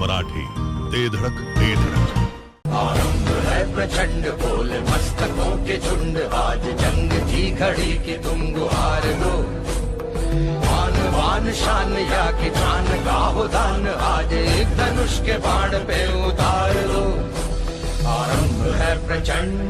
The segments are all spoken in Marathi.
मराठी, ते धडक ते धडक. है प्रचंड बोल मस्तकों के झुंड आज जंग की घड़ी की तुम गुहार दो मान वान शान या कि जान गाहो दान आज एक धनुष के बाण पे उतार दो आरंभ है प्रचंड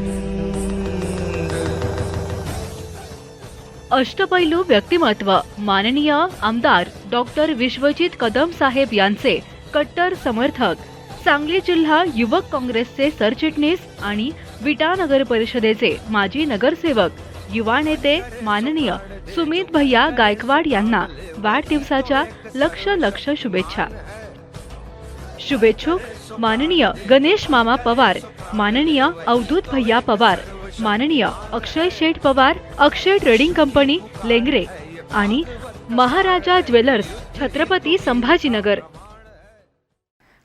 अष्टपैलू व्यक्तिमत्व, माननीय आमदार डॉक्टर विश्वजित कदम साहेब यांचे कट्टर समर्थक. सांगली जिल्हा युवक काँग्रेसचे सरचिटणीस आणि विटा नगर परिषदेचे माजी नगरसेवक. युवा नेते माननीय सुमित भैया गायकवाड यांना वाढदिवसाच्या लक्ष लक्ष शुभेच्छा. शुभेच्छुक माननीय गणेश मामा पवार माननीय अवधूत भैया पवार माननीय अक्षय शेठ पवार अक्षय ट्रेडिंग कंपनी लेंगरे आणि महाराजा ज्वेलर्स छत्रपती संभाजीनगर.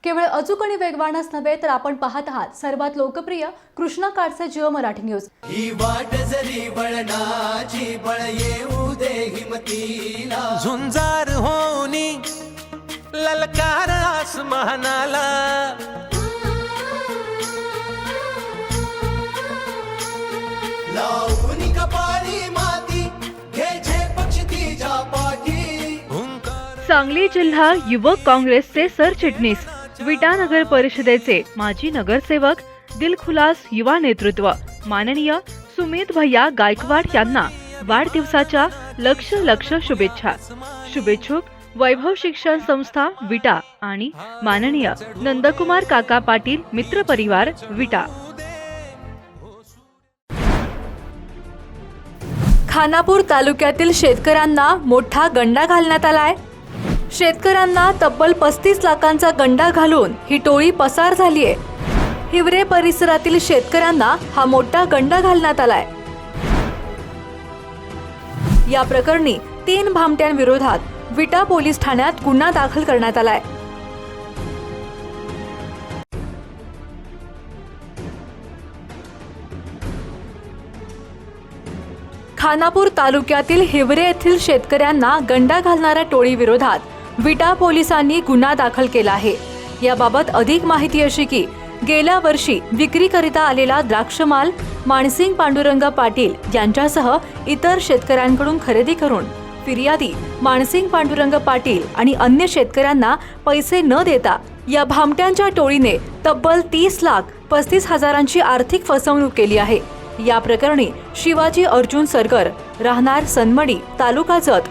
केवळ अचूक आणि वेगवानच नव्हे तर आपण पाहत आहात सर्वात लोकप्रिय कृष्णा काडचे जिओ मराठी न्यूज. ही वाट जरी बळणाची बळ येऊ दे हिमतीला. झुंजार होनी ललकार आसमानाला. लावून कपाळी माती घे पक्ष तिच्या पाठी. हुंकार सांगली जिल्हा युवक काँग्रेसचे सरचिटणीस. विटा नगर परिषदेचे माजी नगरसेवक दिलखुलास युवा नेतृत्व माननीय सुमित भैया गायकवाड यांना वाढदिवसाच्या लक्ष लक्ष शुभेच्छा. शुभेच्छुक वैभव शिक्षण संस्था विटा आणि माननीय नंदकुमार काका पाटील मित्र परिवार विटा. खानापूर तालुक्यातील शेतकऱ्यांना मोठा गंडा घालण्यात आलाय. शेतकऱ्यांना तब्बल पस्तीस लाखांचा गंडा घालून ही टोळी पसार झालीय. हिवरे परिसरातील शेतकऱ्यांना हा मोठा गंडा घालण्यात आलाय. या प्रकरणी तीन भामट्यांविरोधात विटा पोलीस ठाण्यात गुन्हा दाखल करण्यात आलाय. खानापूर तालुक्यातील हिवरे येथील शेतकऱ्यांना गंडा घालणाऱ्या टोळीविरोधात विटा पोलिसांनी गुन्हा दाखल केला आहे. याबाबत अधिक माहिती अशी की गेल्या वर्षी विक्रीकरिता आलेला द्राक्षमाल मानसिंग पांडुरंग पाटील यांच्यासह इतर शेतकऱ्यांकडून खरेदी करून फिर्यादी मानसिंग पांडुरंग पाटील आणि अन्य शेतकऱ्यांना पैसे न देता या भामट्यांच्या टोळीने तब्बल तीस लाख पस्तीस हजारांची आर्थिक फसवणूक केली आहे. या प्रकरणी शिवाजी अर्जुन सरकर राहणार सनमडी तालुका जत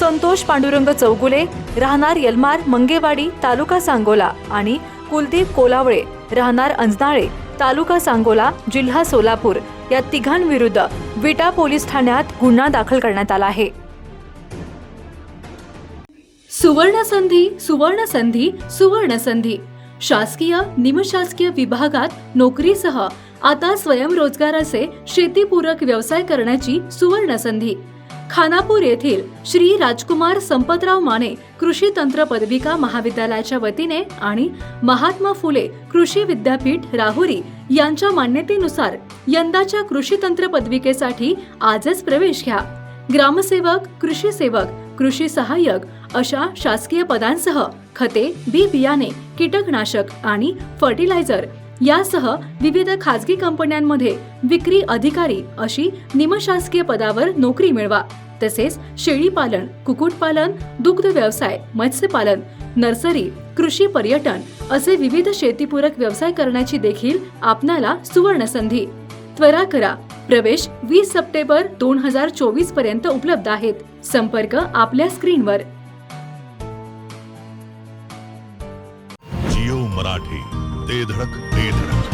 संतोष पांडुरंग चौगुले राहणार यलमार मंगेवाडी तालुका सांगोला आणि कुलदीप कोलावळे राहणार अंजनाळे तालुका सांगोला जिल्हा सोलापूर या तिघांविरुद्ध विटा पोलीस ठाण्यात गुन्हा दाखल करण्यात आला आहे. सुवर्ण संधी सुवर्ण संधी सुवर्ण संधी. शासकीय निमशासकीय विभागात नोकरीसह आता स्वयंरोजगाराचे शेतीपूरक व्यवसाय करण्याची सुवर्ण संधी. खानापूर येथील श्री राजकुमार संपतराव माने कृषी तंत्र पदविका महाविद्यालयाच्या वतीने आणि महात्मा फुले कृषी विद्यापीठ राहुरी यांच्या मान्यतेनुसार यंदाच्या कृषी तंत्र पदविकेसाठी आजच प्रवेश घ्या. ग्रामसेवक कृषी सेवक कृषी सहाय्यक अशा शासकीय पदांसह खते बी बियाणे कीटकनाशक आणि फर्टिलायझर यासह विविध खाजगी कंपन्यांमध्ये विक्री अधिकारी अशी निमशासकीय पदावर नोकरी मिळवा. तसेच शेळीपालन कुक्कुटपालन दुग्ध व्यवसाय मत्स्यपालन नर्सरी कृषी पर्यटन असे विविध शेतीपूरक व्यवसाय करण्याची देखील आपणाला सुवर्ण संधी. त्वरा करा. प्रवेश वीस सप्टेंबर दोन हजार चोवीसपर्यंत उपलब्ध आहेत. संपर्क आपल्या स्क्रीनवर. जिओ मराठी. बेधडक धडक